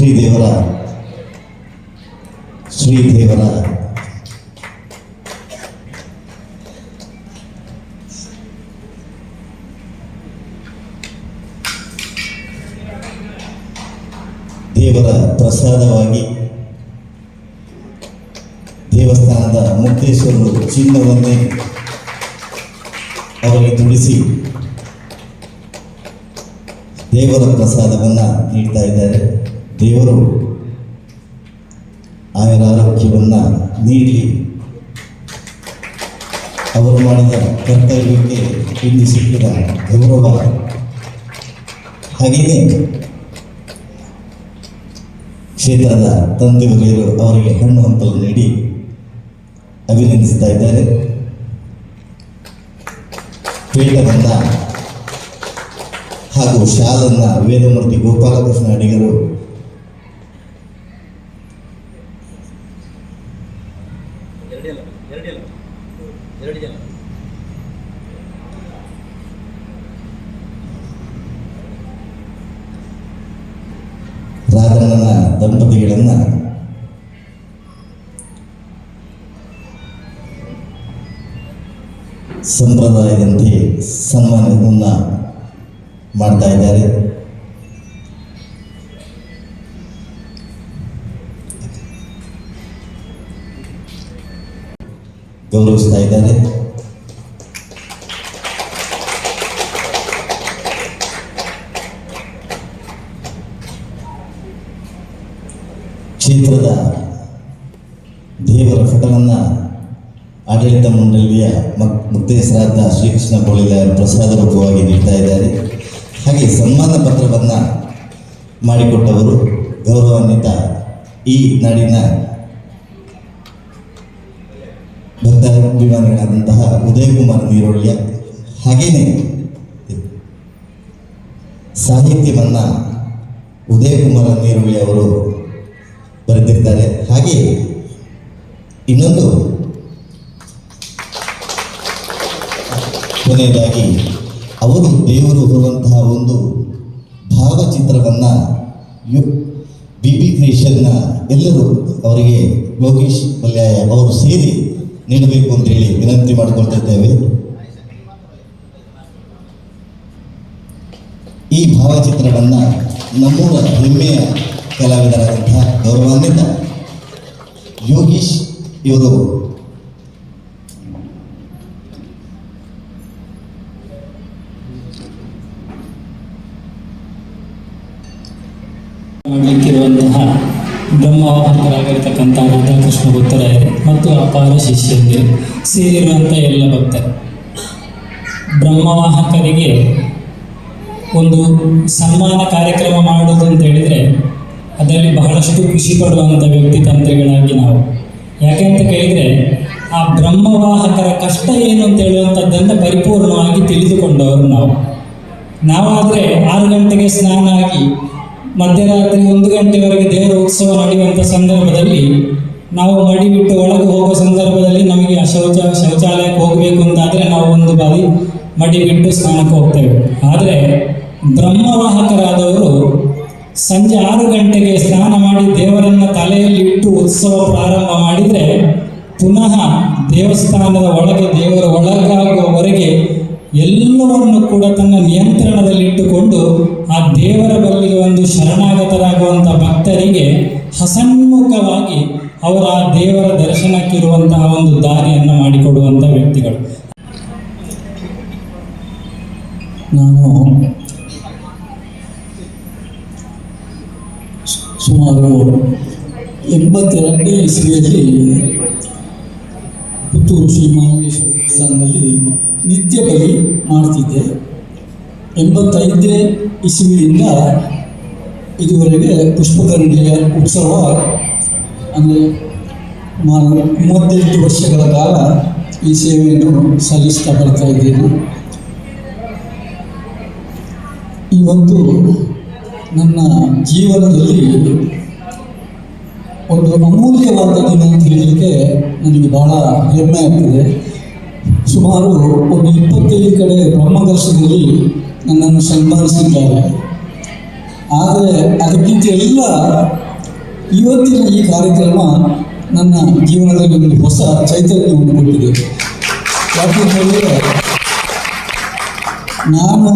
ಶ್ರೀದೇವರ ಶ್ರೀ ದೇವರ ಪ್ರಸಾದವಾಗಿ ದೇವಸ್ಥಾನದ ಮುಕ್ತೇಶ್ವರರು ಚಿನ್ನವನ್ನೇ ಅವರಿಗೆ ತುಳಿಸಿ ದೇವರ ಪ್ರಸಾದವನ್ನು ನೀಡ್ತಾ ಇದ್ದಾರೆ. ದೇವರು ಆಯರ ಆರೋಗ್ಯವನ್ನು ನೀಡಿ. ಅವರು ಮಾಡಿದ ಕರ್ತವ್ಯಕ್ಕೆ ಇಲ್ಲಿ ಸಿಕ್ಕಿದ ಗೌರವ. ಹಾಗೆಯೇ ಕ್ಷೇತ್ರದ ತಂದೆಯವರು ಅವರಿಗೆ ಹಣ್ಣು ಹಂಪಲು ನೀಡಿ ಅಭಿನಂದಿಸ್ತಾ ಇದ್ದಾರೆ. ಪೀಠವನ್ನ ಹಾಗೂ ಶಾಲನ್ನ ವೇದಮೂರ್ತಿ ಗೋಪಾಲಕೃಷ್ಣ ಅಡಿಗರು ದಂಪತಿಗಳನ್ನ ಸಂಪ್ರದಾಯದಂತೆ ಸನ್ಮಾನವನ್ನ ಮಾಡ್ತಾ ಇದ್ದಾರೆ. ಗೌರವಿಸ್ತಾ ಇದ್ದಾರೆ. ಕ್ಷೇತ್ರದ ದೇವರ ಫಟವನ್ನು ಆಡಳಿತ ಮಂಡಳಿಯ ಮಕ್ ಶ್ರೀಕೃಷ್ಣ ಬೋಳಿಲ ಪ್ರಸಾದ ರೂಪವಾಗಿ ನೀಡ್ತಾ ಇದ್ದಾರೆ. ಹಾಗೆ ಸನ್ಮಾನ ಪತ್ರವನ್ನು ಮಾಡಿಕೊಟ್ಟವರು ಗೌರವಾನ್ವಿತ ಈ ನಾಡಿನ ಭಕ್ತಾಭಿಮಾನಿಗಳಾದಂತಹ ಉದಯಕುಮಾರ್ ನೀರೊಳ್ಯ. ಹಾಗೆಯೇ ಸಾಹಿತ್ಯವನ್ನು ಉದಯಕುಮಾರ ನೀರುಳ್ಳಿ ಅವರು ಬರೆದಿರ್ತಾರೆ. ಹಾಗೆ ಇನ್ನೊಂದು ಕೊನೆಯದಾಗಿ, ಅವರು ದೇವರು ಬರುವಂತಹ ಒಂದು ಭಾವಚಿತ್ರವನ್ನು ಯು ಬಿ ಬಿ ಕ್ರಿಯೇಷನ್ನ ಎಲ್ಲರೂ ಅವರಿಗೆ ಯೋಗೇಶ್ ಮಲ್ಯಾಯ ಅವರು ಸೇರಿ ನೀಡಬೇಕು ಅಂತೇಳಿ ವಿನಂತಿ ಮಾಡಿಕೊಳ್ತಿದ್ದೇವೆ ಈ ಭಾವಚಿತ್ರವನ್ನು ನಮ್ಮೂರ ಹೆಮ್ಮೆಯ ಕಲಾವಿದರಾದಂತಹ ಗೌರವಾನ್ವಿತ ಯೋಗೀಶ್ ಇವರು. ಮಾಡಲಿಕ್ಕಿರುವಂತಹ ಬ್ರಹ್ಮವಾಹಕರಾಗಿರ್ತಕ್ಕಂಥ ರಾಧಾಕೃಷ್ಣ ಭಕ್ತರಾಯರು ಮತ್ತು ಅಪಾರ ಶಿಷ್ಯಂದಿರು ಸೇರಿರುವಂಥ ಎಲ್ಲ ಭಕ್ತರು. ಬ್ರಹ್ಮವಾಹಕರಿಗೆ ಒಂದು ಸನ್ಮಾನ ಕಾರ್ಯಕ್ರಮ ಮಾಡೋದು ಅಂತ ಹೇಳಿದರೆ ಅದರಲ್ಲಿ ಬಹಳಷ್ಟು ಖುಷಿ ಪಡುವಂಥ ವ್ಯಕ್ತಿ ತಂತ್ರಿಗಳಾಗಿ ನಾವು. ಯಾಕೆ ಅಂತ ಕೇಳಿದರೆ, ಆ ಬ್ರಹ್ಮವಾಹಕರ ಕಷ್ಟ ಏನು ಅಂತ ಹೇಳುವಂಥದ್ದನ್ನು ಪರಿಪೂರ್ಣವಾಗಿ ತಿಳಿದುಕೊಂಡವರು ನಾವು. ನಾವಾದರೆ ಆರು ಗಂಟೆಗೆ ಸ್ನಾನ ಆಗಿ ಮಧ್ಯರಾತ್ರಿ ಒಂದು ಗಂಟೆವರೆಗೆ ದೇವರ ಉತ್ಸವ ನಡೆಯುವಂಥ ಸಂದರ್ಭದಲ್ಲಿ ನಾವು ಮಡಿ ಬಿಟ್ಟು ಒಳಗೆ ಹೋಗೋ ಸಂದರ್ಭದಲ್ಲಿ ನಮಗೆ ಆ ಶೌಚ, ಶೌಚಾಲಯಕ್ಕೆ ಹೋಗಬೇಕು ಅಂತಾದರೆ ನಾವು ಒಂದು ಬಾರಿ ಮಡಿ ಬಿಟ್ಟು ಸ್ನಾನಕ್ಕೆ ಹೋಗ್ತೇವೆ. ಆದರೆ ಬ್ರಹ್ಮವಾಹಕರಾದವರು ಸಂಜೆ ಆರು ಗಂಟೆಗೆ ಸ್ನಾನ ಮಾಡಿ ದೇವರನ್ನ ತಲೆಯಲ್ಲಿ ಇಟ್ಟು ಉತ್ಸವ ಪ್ರಾರಂಭ ಮಾಡಿದರೆ ಪುನಃ ದೇವಸ್ಥಾನದ ಒಳಗೆ, ದೇವರ ಒಳಗಾಗುವವರೆಗೆ ಎಲ್ಲವನ್ನು ಕೂಡ ತನ್ನ ನಿಯಂತ್ರಣದಲ್ಲಿಟ್ಟುಕೊಂಡು ಆ ದೇವರ ಬಲ್ಲಿಗೆ ಒಂದು ಶರಣಾಗತರಾಗುವಂಥ ಭಕ್ತರಿಗೆ ಹಸನ್ಮುಖವಾಗಿ ಅವರ ಆ ದೇವರ ದರ್ಶನಕ್ಕಿರುವಂತಹ ಒಂದು ದಾರಿಯನ್ನು ಮಾಡಿಕೊಡುವಂಥ ವ್ಯಕ್ತಿಗಳು. ನಾನು ಸುಮಾರು ಎಂಬತ್ತೆರಡನೇ ಇಸ್ವಿಯಲ್ಲಿ ಪುತ್ತೂರು ಶ್ರೀ ಮಹಾದೇಶ್ವರ ದೇವಸ್ಥಾನದಲ್ಲಿ ನಿತ್ಯ ಬಲಿ ಮಾಡ್ತಿದ್ದೆ. ಎಂಬತ್ತೈದನೇ ಇಸ್ವಿಯಿಂದ ಇದುವರೆಗೆ ಪುಷ್ಪಕರಣಿಯ ಉತ್ಸವ, ಅಂದರೆ ಮೂವತ್ತೆಂಟು ವರ್ಷಗಳ ಕಾಲ ಈ ಸೇವೆಯನ್ನು ಸಲ್ಲಿಸ್ತಾ ಬರ್ತಾ ಇದ್ದೇನೆ. ಇವತ್ತು ನನ್ನ ಜೀವನದಲ್ಲಿ ಒಂದು ಅಮೂಲ್ಯವಾದ ದಿನ ಅಂತ ಹೇಳಲಿಕ್ಕೆ ನನಗೆ ಬಹಳ ಹೆಮ್ಮೆ ಆಗ್ತದೆ. ಸುಮಾರು ಒಂದು ಇಪ್ಪತ್ತೈದು ಕಡೆ ಬ್ರಹ್ಮದರ್ಶನದಲ್ಲಿ ನನ್ನನ್ನು ಸನ್ಮಾನಿಸಿದ್ದಾರೆ. ಆದರೆ ಅದಕ್ಕಿಂತ ಎಲ್ಲ ಇವತ್ತಿನ ಈ ಕಾರ್ಯಕ್ರಮ ನನ್ನ ಜೀವನದಲ್ಲಿ ಒಂದು ಹೊಸ ಚೈತನ್ಯವನ್ನು ಕೊಟ್ಟಿದೆ. ಯಾಕೆ ಹೇಳಿದರೆ ನಾನು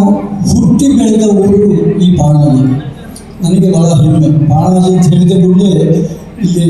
ಹುಟ್ಟಿ ಬೆಳೆದ ಊರು ಈ ಬಾಣಾಲಿ. ನನಗೆ ಬಹಳ ಹೆಮ್ಮೆ. ಬಾಣಾಲಿ ಅಂತ ಹೇಳಿದ ಕೂಡಲೇ ಇಲ್ಲಿ